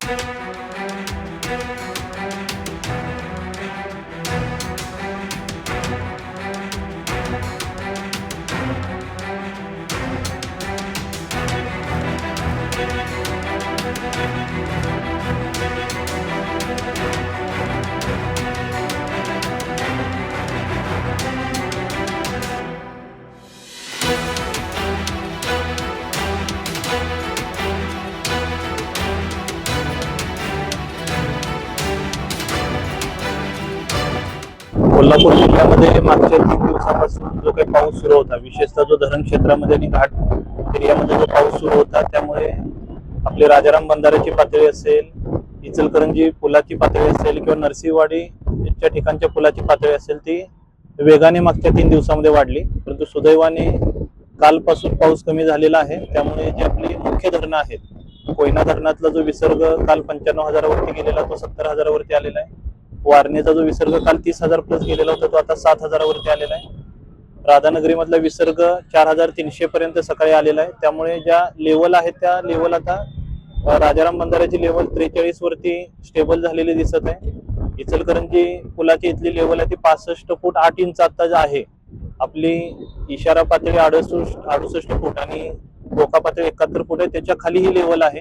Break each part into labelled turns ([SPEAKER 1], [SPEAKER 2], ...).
[SPEAKER 1] Thank you. Kolhapur जिल्ह्यामध्ये मागच्या तीन दिवसापासून जो काही पाऊस सुरू होता विशेषतः जो धरण क्षेत्रामध्ये आणि घाट एरियामध्ये जो पाऊस सुरू होता त्यामुळे आपले राजाराम बंधाऱ्याची पातळी असेल इचलकरंजी पुलाची पातळी असेल किंवा नरसिंहवाडीच्या ठिकाणच्या पुलाची पातळी असेल ती वेगाने मागच्या तीन दिवसामध्ये वाढली. परंतु सुदैवाने कालपासून पाऊस कमी झालेला आहे. त्यामुळे जी आपली मुख्य धरणं आहेत कोयना धरणातला जो विसर्ग काल पंच्याण्णव हजारावरती गेलेला तो सत्तर हजारावरती आलेला आहे. वारणेचा जो विसर्ग काल तीस हजार प्लस गेलेला होता तो आता सात हजारावरती आलेला आहे. राधानगरीमधला विसर्ग चार हजार तीनशे पर्यंत सकाळी आलेला आहे. त्यामुळे ज्या लेवल आहेत त्या लेवल आता राजाराम बंधाऱ्याची लेवल त्रेचाळीस वरती स्टेबल झालेली दिसत आहे. इचलकरंजी पुलाची इथली लेवल आहे ती पासष्ट फूट आठ इंच आता आहे आपली इशारा पातळी अडुसष्ट अडुसष्ट फूट आणि धोका पातळी एकाहत्तर फूट आहे. त्याच्याखाली ही लेवल आहे.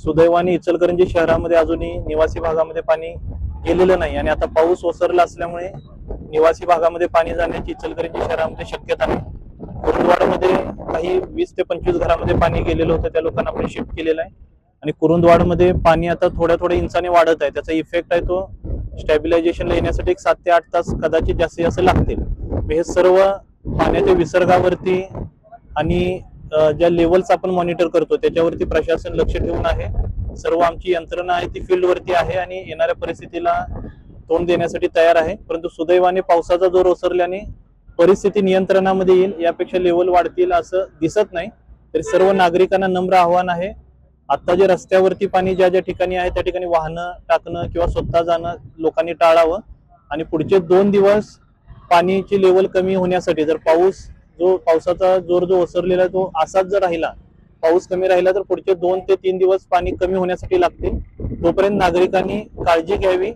[SPEAKER 1] सुदैवाने इचलकरंजी शहरामध्ये अजूनही निवासी भागामध्ये पाणी गेलेलं नाही. आणि आता पाऊस ओसरला असल्यामुळे निवासी भागामध्ये पाणी जाण्याची इचलकरंजी शहरामध्ये शक्यता नाही. कुरुंदवाडमध्ये काही वीस ते पंचवीस घरामध्ये पाणी गेलेलं होतं त्या लोकांना आपण शिफ्ट केलेलं आहे. आणि कुरुंदवाडमध्ये पाणी आता थोड्या थोड्या इंचाने वाढत आहे. त्याचा इफेक्ट आहे तो स्टॅबिलायझेशनला येण्यासाठी एक सात ते आठ तास कदाचित जास्तीत जास्त लागतील. हे सर्व पाण्याच्या विसर्गावरती आणि ज्या लेवल्स आपण मॉनिटर करतो त्याच्यावरती प्रशासन लक्ष ठेवून आहे. सर्व आमची यंत्रणा आहे ती फील्ड वरती आहे आणि येणाऱ्या परिस्थितीला तोंड देण्यासाठी तयार आहे. परंतु सुदैवाने पावसाचा जोर ओसरल्याने परिस्थिती नियंत्रणामध्ये येईल यापेक्षा लेवल वाढतील असं दिसत नाही. तरी सर्व नागरिकांना नम्र आव्हान आहे. आता जे रस्त्यावरती पाणी ज्या ज्या ठिकाणी आहे त्या ठिकाणी वाहनं टाकणं किंवा स्वतः जाणं लोकांनी टाळावं. आणि पुढचे दोन दिवस पाणीची लेवल कमी होण्यासाठी जर पाऊस जो पावसाचा जोर जो ओसरलेला आहे तो असाच जर राहिला पाऊस कमी राहिला तर पुढचे दोन ते तीन दिवस पाणी कमी होण्यासाठी लागते. तोपर्यंत नागरिकांनी काळजी घ्यावी.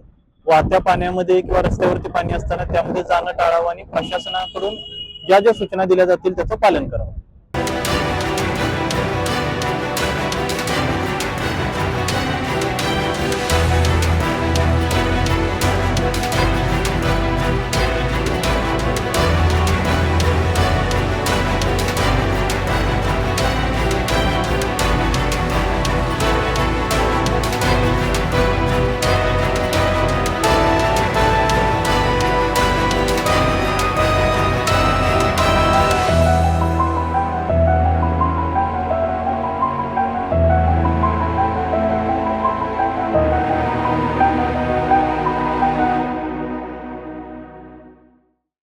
[SPEAKER 1] वाहत्या पाण्यामध्ये किंवा रस्त्यावरती पाणी असताना त्यामध्ये जाणं टाळावं आणि प्रशासनाकडून ज्या ज्या सूचना दिल्या जातील त्याचं पालन करावं.